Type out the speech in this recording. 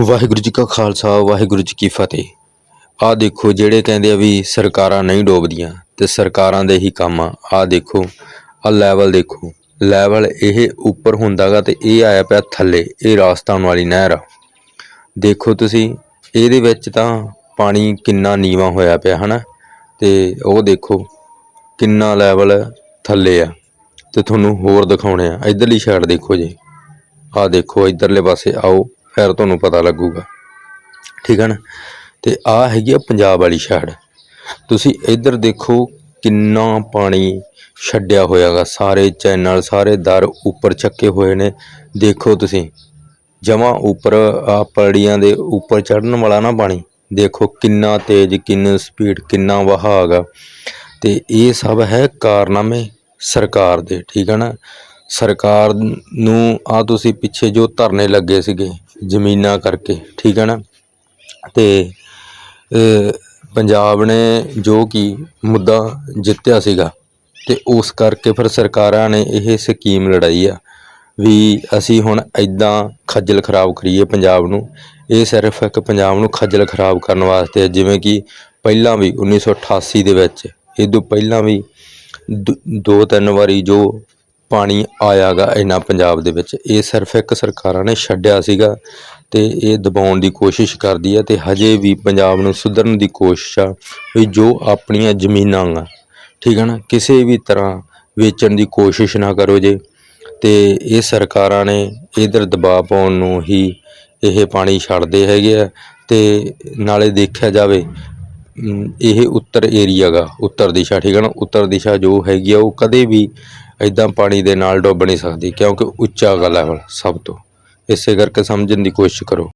ਵਾਹਿਗੁਰੂ ਜੀ ਕਾ ਖਾਲਸਾ, ਵਾਹਿਗੁਰੂ ਜੀ ਕੀ ਫਤਿਹ। ਆਹ ਦੇਖੋ ਜਿਹੜੇ ਕਹਿੰਦੇ ਆ ਵੀ ਸਰਕਾਰਾਂ ਨਹੀਂ ਡੋਬਦੀਆਂ ਤੇ ਸਰਕਾਰਾਂ ਦੇ ਹੀ ਕੰਮ ਆ। ਆਹ ਦੇਖੋ, ਆਹ ਲੈਵਲ ਦੇਖੋ। ਲੈਵਲ ਇਹ ਉੱਪਰ ਹੁੰਦਾਗਾ ਤੇ ਇਹ ਆਇਆ ਪਿਆ ਥੱਲੇ, ਇਹ ਰਾਜਸਥਾਨ ਵਾਲੀ ਨਹਿਰ ਆ। ਦੇਖੋ ਤੁਸੀਂ, ਇਹਦੇ ਵਿੱਚ ਤਾਂ ਪਾਣੀ ਕਿੰਨਾ ਨੀਵਾ ਹੋਇਆ ਪਿਆ, ਹਨਾ? ਤੇ ਉਹ ਦੇਖੋ, ਕਿੰਨਾ ਲੈਵਲ ਥੱਲੇ ਆ। ਤੇ ਤੁਹਾਨੂੰ ਹੋਰ ਦਿਖਾਉਣੇ ਆ। ਇਧਰਲੀ ਸਾਈਡ ਦੇਖੋ ਜੀ। ਆਹ ਦੇਖੋ, ਇਧਰਲੇ ਪਾਸੇ ਆਓ। ਫਿਰ ਤੁਹਾਨੂੰ ਪਤਾ ਲੱਗੂਗਾ। ਠੀਕ ਹੈ ਨਾ? ਤੇ ਆਹ ਹੈਗੀ ਆ ਪੰਜਾਬ ਵਾਲੀ ਸਾਈਡ ਤੁਸੀਂ ਇੱਧਰ ਦੇਖੋ ਕਿੰਨਾ ਪਾਣੀ ਛੱਡਿਆ ਹੋਇਆਗਾ। ਸਾਰੇ ਚੈਨਲ, ਸਾਰੇ ਦਰ ਉੱਪਰ ਚੱਕੇ ਹੋਏ ਨੇ। ਦੇਖੋ ਤੁਸੀਂ, ਜਮਾ ਉੱਪਰ, ਆ ਪੜੀਆਂ ਦੇ ਉੱਪਰ ਚੜਨ ਵਾਲਾ ਨਾ ਪਾਣੀ। ਦੇਖੋ ਕਿੰਨਾ ਤੇਜ਼, ਕਿੰਨੀ ਸਪੀਡ, ਕਿੰਨਾ ਵਹਾਅ ਹੈਗਾ। ਤੇ ਇਹ ਸਭ ਹੈ ਕਾਰਨਾਮੇ ਸਰਕਾਰ ਦੇ। ਠੀਕ ਹੈ ਨਾ? ਸਰਕਾਰ ਨੂੰ ਆ ਤੁਸੀਂ ਪਿੱਛੇ ਜੋ ਧਰਨੇ ਲੱਗੇ ਸੀਗੇ ਜ਼ਮੀਨਾਂ ਕਰਕੇ, ਠੀਕ ਹੈ ਨਾ? ਤੇ ਪੰਜਾਬ ਨੇ ਜੋ ਕਿ ਮੁੱਦਾ ਜਿੱਤਿਆ ਸੀਗਾ ਤੇ ਉਸ ਕਰਕੇ ਫਿਰ ਸਰਕਾਰਾਂ ਨੇ ਇਹ ਸਕੀਮ ਲੜਾਈ ਆ ਵੀ ਅਸੀਂ ਹੁਣ ਐਦਾਂ ਖੱਜਲ ਖਰਾਬ ਕਰੀਏ ਪੰਜਾਬ ਨੂੰ। ਇਹ ਸਿਰਫ ਇੱਕ ਪੰਜਾਬ ਨੂੰ ਖੱਜਲ ਖਰਾਬ ਕਰਨ ਵਾਸਤੇ ਜਿਵੇਂ ਕਿ ਪਹਿਲਾਂ ਵੀ 1988 ਦੇ ਵਿੱਚ ਇਹ ਤੋਂ ਪਹਿਲਾਂ ਵੀ ਦ- ਦੋ ਤਿੰਨ ਵਾਰੀ ਜੋ ਪਾਣੀ ਆਇਆਗਾ ਇਹਨਾਂ ਪੰਜਾਬ ਦੇ ਵਿੱਚ। ਇਹ ਸਿਰਫ ਇੱਕ ਸਰਕਾਰਾਂ ਨੇ ਛੱਡਿਆ ਸੀਗਾ ਤੇ ਇਹ ਦਬਾਉਣ ਦੀ ਕੋਸ਼ਿਸ਼ ਕਰਦੀ ਹੈ ਤੇ ਹਜੇ ਵੀ ਪੰਜਾਬ ਨੂੰ ਸੁਧਰਨ ਦੀ ਕੋਸ਼ਿਸ਼ ਆ ਵੀ ਜੋ ਆਪਣੀਆਂ ਜ਼ਮੀਨਾਂ ਆ ਠੀਕ ਹੈ ਨਾ, ਕਿਸੇ ਵੀ ਤਰ੍ਹਾਂ ਵੇਚਣ ਦੀ ਕੋਸ਼ਿਸ਼ ਨਾ ਕਰੋ ਜੇ। ਤੇ ਇਹ ਸਰਕਾਰਾਂ ਨੇ ਇਧਰ ਦਬਾਅ ਪਾਉਣ ਨੂੰ ਹੀ ਇਹ ਪਾਣੀ ਛੱਡਦੇ ਹੈਗੇ ਆ ਤੇ ਨਾਲੇ ਦੇਖਿਆ ਜਾਵੇ ਇਹ ਉੱਤਰ ਏਰੀਆ ਗਾ ਉੱਤਰ ਦਿਸ਼ਾ, ਠੀਕ ਹੈ ਨਾ, ਉੱਤਰ ਦਿਸ਼ਾ ਜੋ ਹੈਗੀ ਆ ਉਹ ਕਦੇ ਵੀ ਐਦਾਂ ਪਾਣੀ ਦੇ ਨਾਲ ਡੁੱਬ ਨਹੀਂ ਸਕਦੀ, ਕਿਉਂਕਿ ਉੱਚਾ ਗਾ ਲੈਵਲ ਸਭ ਤੋਂ। ਇਸੇ ਕਰਕੇ ਸਮਝਣ ਦੀ ਕੋਸ਼ਿਸ਼ ਕਰੋ।